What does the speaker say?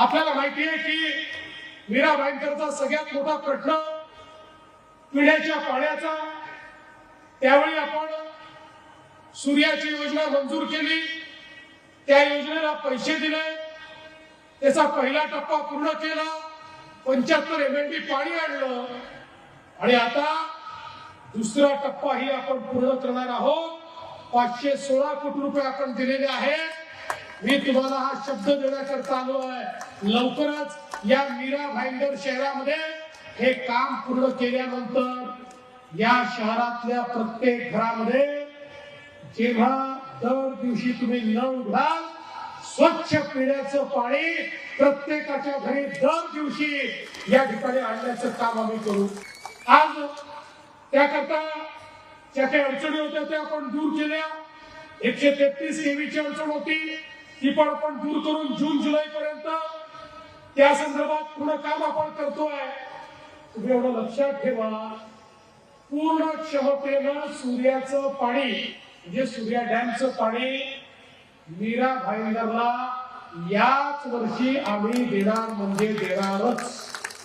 आपल्याला माहिती आहे की मीरा भाईंकरचा सगळ्यात मोठा प्रश्न पिण्याच्या पाण्याचा. त्यावेळी आपण सूर्याची योजना मंजूर केली. त्या योजनेला पैसे दिले. त्याचा पहिला टप्पा पूर्ण केला. पंच्याहत्तर एम एल डी पाणी आणलं. आणि आता दुसरा टप्पा ही आपण पूर्ण करणार आहोत. पाचशे सोळा कोटी रुपये आपण दिलेले आहेत. मी तुम्हाला हा शब्द देण्याकरता आलो आहे लवकरच या मीरा भाईंदर शहरामध्ये हे काम पूर्ण केल्यानंतर या शहरातल्या प्रत्येक घरामध्ये जेव्हा दर दिवशी तुम्ही नळ घाल स्वच्छ पिण्याचं पाणी प्रत्येकाच्या घरी दर दिवशी या ठिकाणी आणण्याचं काम आम्ही करू. आज त्याकरता ज्या काही अडचणी होत्या त्या आपण दूर केल्या. एकशे तेहतीस केवीची अडचण होती. ती पण आपण दूर करून जून जुलै पर्यंत त्या संदर्भात पूर्ण काम आपण करतोय. तुम्ही एवढं लक्षात ठेवा. पूर्ण क्षमतेनं सूर्याचं पाणी म्हणजे सूर्या डॅमचं पाणी मीरा भाईंदरला याच वर्षी आम्ही देणार म्हणजे देणारच.